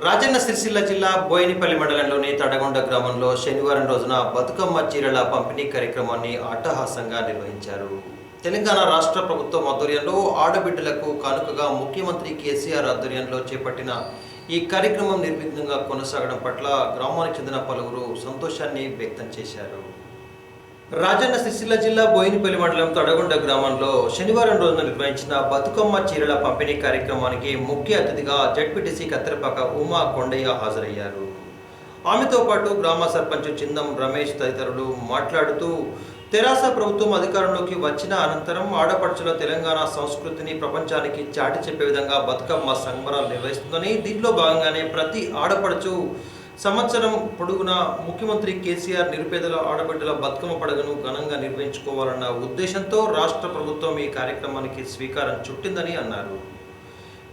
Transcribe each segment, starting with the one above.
రాజన్న సిరిసిల్ల జిల్లా బోయినపల్లి మండలంలోని తడగొండ గ్రామంలో శనివారం రోజున బతుకమ్మ చీరల పంపిణీ కార్యక్రమాన్ని అట్టహాసంగా నిర్వహించారు. తెలంగాణ రాష్ట్ర ప్రభుత్వం ఆధ్వర్యంలో ఆడబిడ్డలకు కానుకగా ముఖ్యమంత్రి కేసీఆర్ ఆధ్వర్యంలో చేపట్టిన ఈ కార్యక్రమం నిర్విఘ్నంగా కొనసాగడం పట్ల గ్రామానికి చెందిన పలువురు సంతోషాన్ని వ్యక్తం చేశారు. రాజన్న సిరిసిల్ల జిల్లా బోయినపల్లి మండలం తడగొండ గ్రామంలో శనివారం రోజున నిర్వహించిన బతుకమ్మ చీరల పంపిణీ కార్యక్రమానికి ముఖ్య అతిథిగా జడ్పీటీసీ కత్తెరపాక ఉమా కొండయ్య హాజరయ్యారు. ఆమెతో పాటు గ్రామ సర్పంచ్ చిందం రమేష్ తదితరులు మాట్లాడుతూ తెరాస ప్రభుత్వం అధికారంలోకి వచ్చిన అనంతరం ఆడపడుచుల తెలంగాణ సంస్కృతిని ప్రపంచానికి చాటి చెప్పే విధంగా బతుకమ్మ సంబరాలు నిర్వహిస్తుందని దీంట్లో భాగంగానే ప్రతి ఆడపడుచు సంవత్సరం పొడుగునా ముఖ్యమంత్రి కేసీఆర్ నిరుపేదల ఆడబిడ్డల బతుకమ్మ పడగను ఘనంగా నిర్వహించుకోవాలన్న ఉద్దేశంతో రాష్ట్ర ప్రభుత్వం ఈ కార్యక్రమానికి స్వీకారం చుట్టిందని అన్నారు.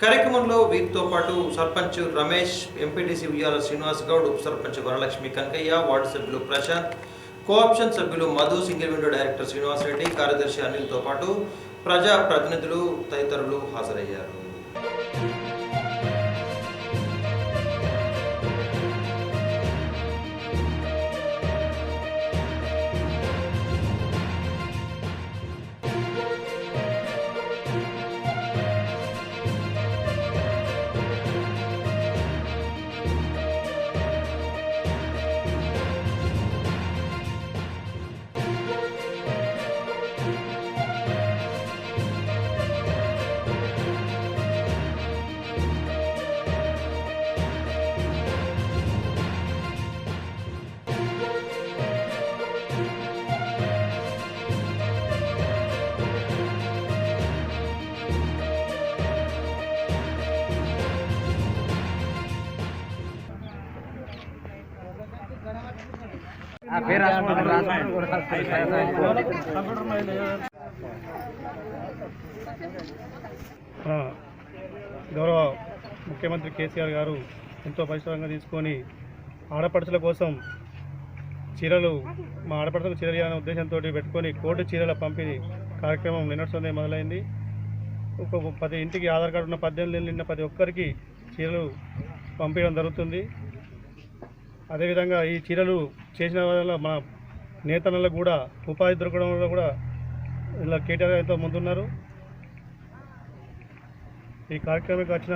కార్యక్రమంలో వీరితో పాటు సర్పంచ్ రమేష్ ఎంపీటీసీ ఉయ్యాల శ్రీనివాస్ గౌడ్ ఉప సర్పంచ్ వరలక్ష్మి కనకయ్య వార్డు సభ్యులు ప్రశాంత్ కోఆప్షన్ సభ్యులు Madhu single window director Srinivas Reddy కార్యదర్శి అనిల్తో పాటు ప్రజా ప్రతినిధులు తదితరులు హాజరయ్యారు. గౌరవ ముఖ్యమంత్రి కేసీఆర్ గారు ఎంతో పరిశ్రమంగా తీసుకొని ఆడపడుచుల కోసం చీరలు మా ఆడపడుచులకు చీరలు ఇవ్వాలనే ఉద్దేశంతో పెట్టుకొని కోటి చీరల పంపిణీ కార్యక్రమం నిన్నటి మొదలైంది. ఒక పది ఇంటికి ఆధార్ కార్డు ఉన్న పద్దెనిమిది నిన్న ప్రతి ఒక్కరికి చీరలు పంపించడం జరుగుతుంది. అదేవిధంగా ఈ చీరలు చేసిన వల్ల మన నేతలలో కూడా ఉపాధి దొరకడంలో కూడా ఇలా కేటీఆర్ ఎంతో ముందున్నారు. ఈ కార్యక్రమానికి వచ్చిన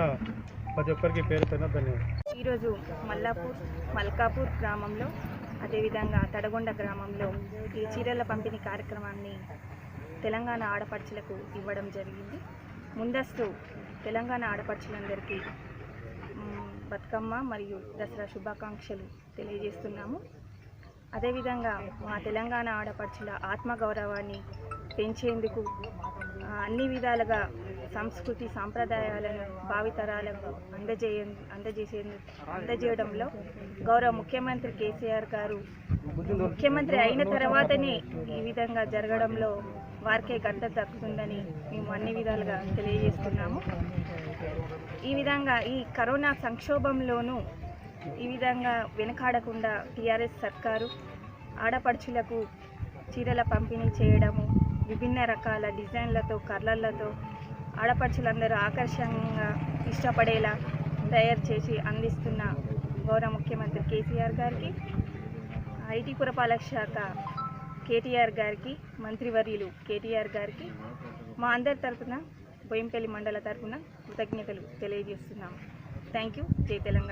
ప్రతి ఒక్కరికి పేరు పైన ధన్యవాదాలు. ఈరోజు మల్లాపూర్ మల్కాపూర్ గ్రామంలో అదేవిధంగా తడగొండ గ్రామంలో ఈ చీరల పంపిణీ కార్యక్రమాన్ని తెలంగాణ ఆడపడుచులకు ఇవ్వడం జరిగింది. ముందస్తు తెలంగాణ ఆడపడుచులందరికీ బతుకమ్మ మరియు దసరా శుభాకాంక్షలు తెలియజేస్తున్నాము. అదేవిధంగా మా తెలంగాణ ఆడపడుచుల ఆత్మగౌరవాన్ని పెంచేందుకు అన్ని విధాలుగా సంస్కృతి సాంప్రదాయాలను భావితరాలకు అందజేయ అందజేసే అందజేయడంలో గౌరవ ముఖ్యమంత్రి కేసీఆర్ గారు ముఖ్యమంత్రి అయిన తర్వాతనే ఈ విధంగా జరగడంలో వారికే గంట దక్కుతుందని మేము అన్ని విధాలుగా తెలియజేస్తున్నాము. ఈ విధంగా ఈ కరోనా సంక్షోభంలోనూ ఈ విధంగా వెనకాడకుండా టీఆర్ఎస్ సర్కారు ఆడపడుచులకు చీరల పంపిణీ చేయడము విభిన్న రకాల డిజైన్లతో కలర్లతో ఆడపడుచులందరూ ఆకర్షణంగా ఇష్టపడేలా తయారు చేసి అందిస్తున్న గౌరవ ముఖ్యమంత్రి కేసీఆర్ గారికి ఐటీ పురపాలక శాఖ కేటీఆర్ గారికి మంత్రివర్యులు కేటీఆర్ గారికి మా అందరి తరపున పోయంపల్లి మండల తరఫున కృతజ్ఞతలు తెలియజేస్తున్నాము. థ్యాంక్ యూ జై తెలంగాణ.